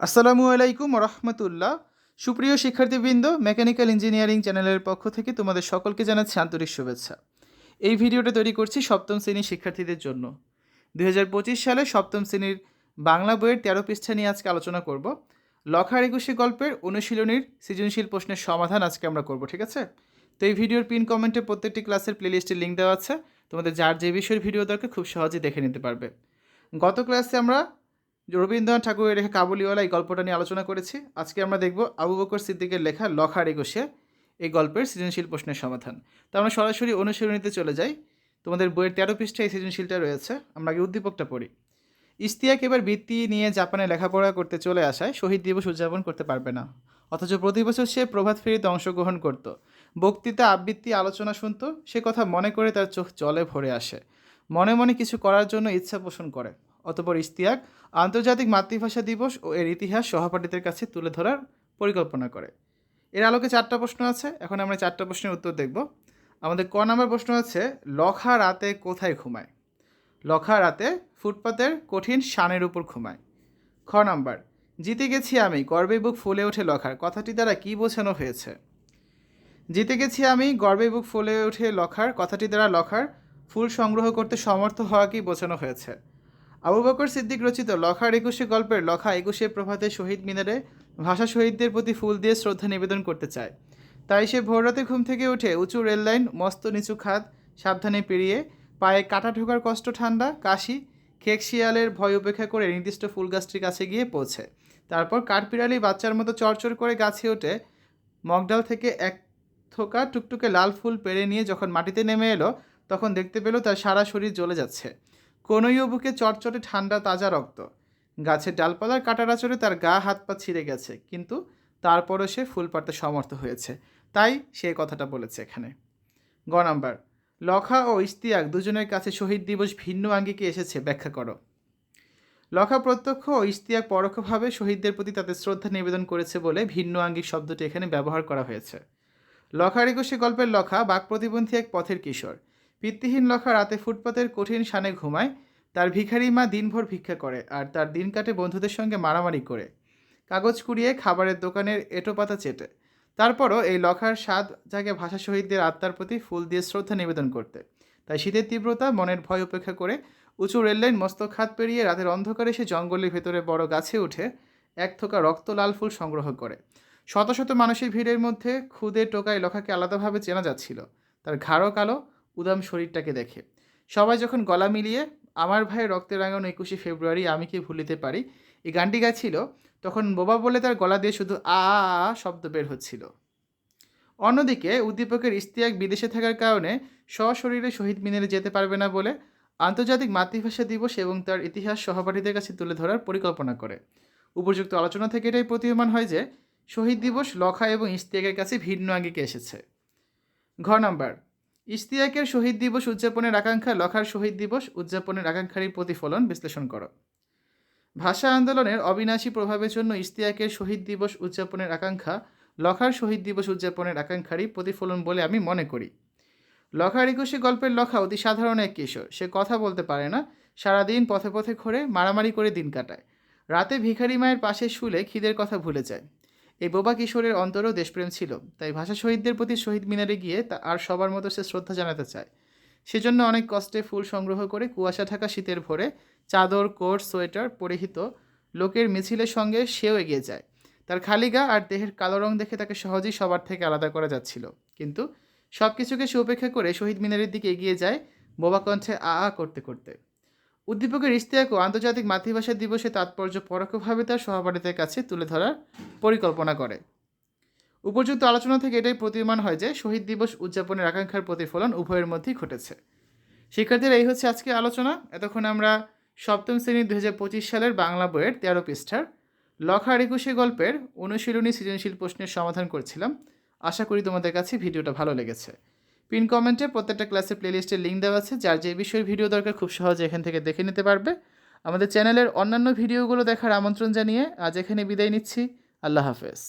আসসালামু আলাইকুম রহমতুল্লাহ। সুপ্রিয় শিক্ষার্থীবৃন্দ, মেকানিক্যাল ইঞ্জিনিয়ারিং চ্যানেলের পক্ষ থেকে তোমাদের সকলকে জানাচ্ছি আন্তরিক শুভেচ্ছা। এই ভিডিওটা তৈরি করছি সপ্তম শ্রেণির শিক্ষার্থীদের জন্য। দু হাজার পঁচিশ সালে সপ্তম শ্রেণির বাংলা বইয়ের তেরো পৃষ্ঠা নিয়ে আজকে আলোচনা করব। লখার একুশে গল্পের অনুশীলনীর সৃজনশীল প্রশ্নের সমাধান আজকে আমরা করব, ঠিক আছে? তো এই ভিডিওর পিন কমেন্টে প্রত্যেকটি ক্লাসের প্লেলিস্টের লিঙ্ক দেওয়া আছে। তোমাদের যার যে বিষয়ের ভিডিও দরকার খুব সহজেই দেখে নিতে পারবে। গত ক্লাসে আমরা রবীন্দ্রনাথ ঠাকুরের লেখা কাবুলিওয়ালা এই গল্পটা নিয়ে আলোচনা করেছি, আজকে আমরা দেখব আবু বকর সিদ্দিকের লেখা লখার একুশে এই গল্পের সৃজনশীল প্রশ্নের সমাধান। তো আমরা সরাসরি অনুশীলনীতে চলে যাই। তোমাদের বইয়ের তেরো পৃষ্ঠায় এই সৃজনশীলটা রয়েছে। আমরা আগে উদ্দীপকটা পড়ি। ইস্তিয়াক এবার বৃত্তি নিয়ে জাপানে লেখাপড়া করতে চলে আসায় শহীদ দিবস উদযাপন করতে পারবে না। অথচ প্রতি বছর সে প্রভাত ফেরিতে অংশগ্রহণ করত। বক্তৃতা, আবৃত্তি, আলোচনা শুনত, সে কথা মনে করে তার চোখ জলে ভরে আসে। মনে মনে কিছু করার জন্য ইচ্ছা পোষণ করে। অতপর ইস্তিয়াক আন্তর্জাতিক মাতৃভাষা দিবস ও এর ইতিহাস সহপাঠীদের কাছে তুলে ধরার পরিকল্পনা করে। এর আলোকে চারটা প্রশ্ন আছে, এখন আমরা চারটা প্রশ্নের উত্তর দেখব। আমাদের ক নাম্বার প্রশ্ন আছে লখা রাতে কোথায় ঘুমায়? লখা রাতে ফুটপাতের কঠিন শানের উপর ঘুমায়। খ নাম্বার, জিতে গেছি আমি, গর্বে বুক ফুলে ওঠে লখার, কথাটি দ্বারা কী বোঝানো হয়েছে? জিতে গেছি আমি, গর্বে বুক ফুলে ওঠে লখার, কথাটি দ্বারা লখার ফুল সংগ্রহ করতে সমর্থ হওয়াকেই বোঝানো হয়েছে? আবু বকর সিদ্দিক রচিত লখার একুশে গল্পের লখা একুশে প্রভাতে শহীদ মিনারে ভাষা শহীদদের প্রতি ফুল দিয়ে শ্রদ্ধা নিবেদন করতে চায়। তাই সে ভোররাতে ঘুম থেকে উঠে উঁচু রেললাইন মস্ত নিচু খাত সাবধানে পেরিয়ে পায়ে কাটা ঢোকার কষ্ট ঠান্ডা, কাশি, খেক শিয়ালের ভয় উপেক্ষা করে নির্দিষ্ট ফুল গাছটির কাছে গিয়ে পৌঁছে। তারপর কাঠপিড়ালি বাচ্চার মতো চরচর করে গাছে ওঠে। মগডাল থেকে এক থোকা টুকটুকে লাল ফুল পেরে নিয়ে যখন মাটিতে নেমে এলো, তখন দেখতে পেল তার সারা শরীর জ্বলে যাচ্ছে। কোনোই বুকে চটচটে ঠান্ডা তাজা রক্ত। গাছের ডালপালার কাটার আচরে তার গা হাত পা ছিঁড়ে গেছে, কিন্তু তারপরও সে ফুল পাড়তে সমর্থ হয়েছে। তাই সে কথাটা বলেছে এখানে। গ নাম্বার, লখা ও ইস্তিয়াক দুজনের কাছে শহীদ দিবস ভিন্ন আঙ্গিকে এসেছে, ব্যাখ্যা করো। লখা প্রত্যক্ষ ও ইস্তিয়াক পরোক্ষভাবে শহীদদের প্রতি তাদের শ্রদ্ধা নিবেদন করেছে বলে ভিন্ন আঙ্গিক শব্দটি এখানে ব্যবহার করা হয়েছে। লখার একুশে গল্পের লখা বাক প্রতিবন্ধী এক পথের কিশোর। পিতৃহীন লখা রাতে ফুটপাতের কঠিন শানে ঘুমায়, তার ভিখারি মা দিনভর ভিক্ষা করে আর তার দিন কাটে বন্ধুদের সঙ্গে মারামারি করে। কাগজ কুড়িয়ে খাবারের দোকানের এটো পাতা চেটে। তারপরও এই লখার স্বাদ জাগে ভাষা শহীদদের আত্মার প্রতি ফুল দিয়ে শ্রদ্ধা নিবেদন করতে। তাই শীতের তীব্রতা, মনের ভয় উপেক্ষা করে উঁচু রেললাইন মস্ত খাত পেরিয়ে রাতের অন্ধকারে সে জঙ্গলের ভেতরে বড় গাছে উঠে এক থোকা রক্ত লাল ফুল সংগ্রহ করে। শত শত মানুষের ভিড়ের মধ্যে খুদে টোকায় লখাকে আলাদাভাবে চেনা যাচ্ছিল। তার ঘাড়ো কালো উদাম শরীরটাকে দেখে। সবাই যখন গলা মিলিয়ে, আমার ভাইয়ের রক্তে রাঙানো একুশে ফেব্রুয়ারি, আমি কি ভুলিতে পারি? এই গানটি গাইছিল, তখন বোবা বলে তার গলা দিয়ে শুধু আ শব্দ বের হচ্ছিল। অন্যদিকে, উদ্দীপকের ইস্তিয়াক বিদেশে থাকার কারণে সশরীরে শহীদ মিনারে যেতে পারবে না বলে আন্তর্জাতিক মাতৃভাষা দিবস এবং তার ইতিহাস সহপাঠীদের কাছে তুলে ধরার পরিকল্পনা করে। উপযুক্ত আলোচনা থেকে এটাই প্রতীয়মান হয় যে, শহীদ দিবস, লখা এবং ইস্তিয়াকের কাছে ভিন্ন আঙ্গিকে এসেছে। ঘ নাম্বার ইস্তিয়াকের শহীদ দিবস উদযাপনের আকাঙ্ক্ষা, লখার শহীদ দিবস উদযাপনের আকাঙ্ক্ষারই প্রতিফলন বিশ্লেষণ করো। ভাষা আন্দোলনের অবিনাশী প্রভাবের জন্য ইশতিয়াকের শহীদ দিবস উদযাপনের আকাঙ্ক্ষা, লখার শহীদ দিবস উদযাপনের আকাঙ্ক্ষারই প্রতিফলন বলে আমি মনে করি। লখার একুশে গল্পের লখা অতি সাধারণ এক কিশোর। সে কথা বলতে পারে না। সারাদিন পথে পথে ঘোরে, মারামারি করে দিন কাটায়। রাতে ভিখারি মায়ের পাশে শুলে খিদের কথা ভুলে যায়। এই বোবা কিশোরের অন্তরেও দেশপ্রেম ছিল, তাই ভাষা শহীদদের প্রতি শহীদ মিনারে গিয়ে তা আর সবার মতো সে শ্রদ্ধা জানাতে চায়। সেজন্য অনেক কষ্টে ফুল সংগ্রহ করে কুয়াশা ঢাকা শীতের ভোরে চাদর, কোট, সোয়েটার পরিহিত লোকের মিছিলের সঙ্গে সেও এগিয়ে যায়। তার খালি গা আর দেহের কালো রং দেখে তাকে সহজেই সবার থেকে আলাদা করা যাচ্ছিল। কিন্তু সব কিছুকে সে উপেক্ষা করে শহীদ মিনারের দিকে এগিয়ে যায় বোবা কণ্ঠে আ আ করতে করতে। উদ্দীপকের ইস্তিয়াকও আন্তর্জাতিক মাতৃভাষা দিবসে তাৎপর্য পরোক্ষভাবে তার সহপাঠীদের কাছে তুলে ধরার পরিকল্পনা করে। উপযুক্ত আলোচনা থেকে এটাই প্রতীয়মান হয় যে, শহীদ দিবস উদযাপনের আকাঙ্ক্ষার প্রতিফলন উভয়ের মধ্যেই ঘটেছে। শিক্ষার্থীরা, এই হচ্ছে আজকে আলোচনা। এতক্ষণ আমরা সপ্তম শ্রেণির দু হাজার পঁচিশ সালের বাংলা বইয়ের তেরো পৃষ্ঠার লখার একুশে গল্পের অনুশীলনী সৃজনশীল প্রশ্নের সমাধান করছিলাম। আশা করি তোমাদের কাছে ভিডিওটা ভালো লেগেছে। পিন কমেন্টে প্রত্যেকটা ক্লাসের প্লেলিস্টের লিঙ্ক দেওয়া আছে। যার যে বিষয়ের ভিডিও দরকার, খুব সহজে এখান থেকে দেখে নিতে পারবে। আমাদের চ্যানেলের অন্যান্য ভিডিওগুলো দেখার আমন্ত্রণ জানিয়ে আজ এখানে বিদায় নিচ্ছি। আল্লাহ হাফেজ।